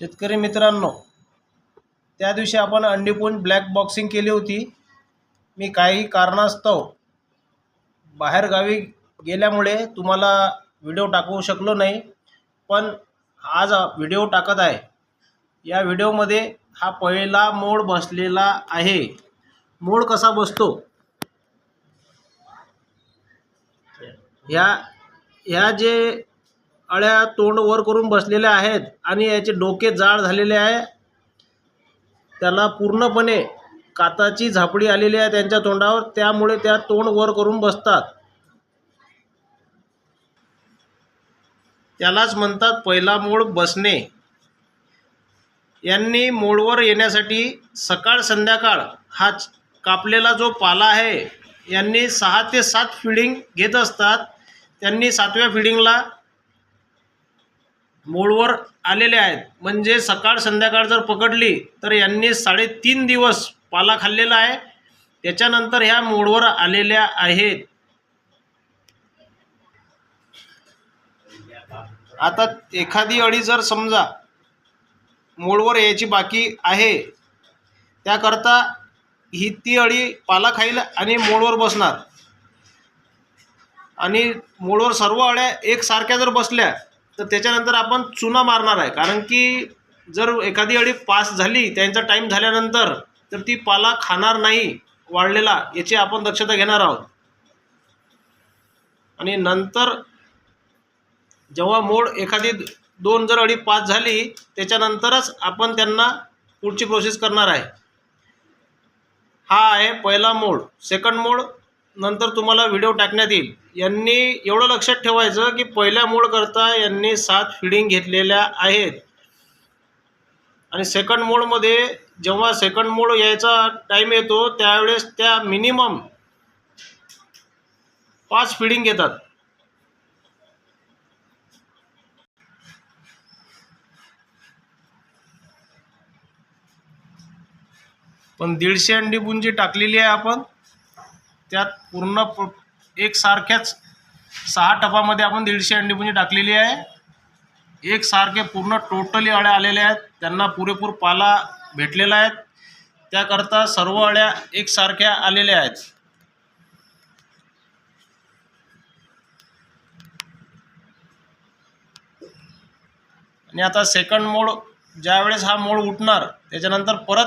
शेतकरी मित्रांनो त्या दिवशी आपण अंडीपून ब्लॅक बॉक्सिंग केली होती. मी काही कारणास्तव बाहेरगावी गेल्यामुळे तुम्हाला व्हिडिओ टाकवू शकलो नाही पण आज व्हिडिओ टाकत आहे. या व्हिडिओमध्ये हा पहिला मोड बसलेला आहे. मोड कसा बसतो? ह्या ह्या जे अळ्या तोंड वर करून बसलेल्या आहेत आणि याचे डोके जाड झालेले आहे. त्याला पूर्णपणे काताची झापडी आलेली आहे त्यांच्या तोंडावर. त्यामुळे त्या तोंड वर करून बसतात. त्यालाच म्हणतात पहिला मोड बसणे. यांनी मोडवर येण्यासाठी सकाळ संध्याकाळ हा कापलेला जो पाला आहे यांनी सहा ते सात फिडिंग घेत असतात. त्यांनी सातव्या फिडिंगला मोडवर आलेले आहेत. म्हणजे सकाळ संध्याकाळ जर पकडली तर यांनी साडेतीन दिवस पाला खाल्लेला आहे. त्याच्यानंतर ह्या मोडवर आलेल्या आहेत. आता एखादी अळी जर समजा मोडवर यायची बाकी आहे त्याकरता ही ती अळी पाला खाईल आणि मोडवर बसणार. आणि मोडवर सर्व अळ्या एकसारख्या जर बसल्या तर त्याच्यानंतर आपण चुना मारणार आहे. कारण की जर एखादी अळी पास झाली त्यांचा टाईम झाल्यानंतर तर ती पाला खाणार नाही वाढलेला याची आपण दक्षता घेणार आहोत. आणि नंतर जेव्हा मोड एखादी दोन जर अडी पास झाली त्याच्यानंतरच आपण त्यांना पुढची प्रोसेस करणार आहे. हा आहे पहिला मोड. सेकंड मोड नंतर तुम्हाला व्हिडिओ टाकण्यात येईल. यांनी एवढं लक्षात ठेवायचं की पहिल्या मोड करता यांनी सात फिडिंग घेतलेल्या आहेत. आणि सेकंड मोडमध्ये जेव्हा सेकंड मोड यायचा टाईम येतो त्यावेळेस त्या मिनिमम पाच फिडिंग घेतात. पण दीडशे अंडी बुंजी टाकलेली आहे आपण. त्यात पूर्ण प- एकसारख्याच सहा टपामध्ये आपण दीडशे अंडी पुंजी टाकलेली आहे. एकसारखे पूर्ण टोटली अळ्या आलेल्या आहेत. त्यांना पुरेपूर पाला भेटलेला आहे. त्याकरता सर्व अळ्या एकसारख्या आलेल्या आहेत. आणि आता सेकंड मोड ज्यावेळेस हा मोड उठणार त्याच्यानंतर परत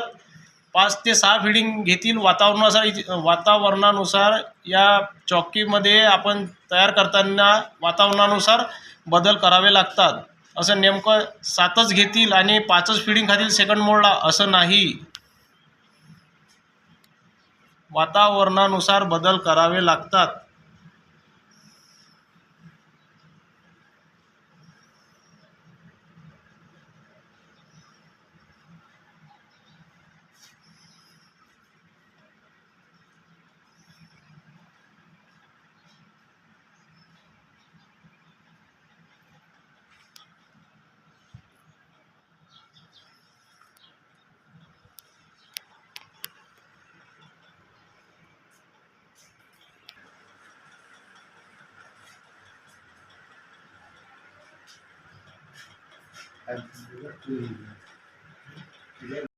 पाच ते सहा फिडिंग घेतील वातावरणानुसार वातावरणानुसार. या चौकीमध्ये आपण तयार करताना वातावरणानुसार बदल करावे लागतात. असं नेमकं सातच घेतील आणि पाचच फिडिंग खातील सेकंड मोडला असं नाही. वातावरणानुसार बदल करावे लागतात. at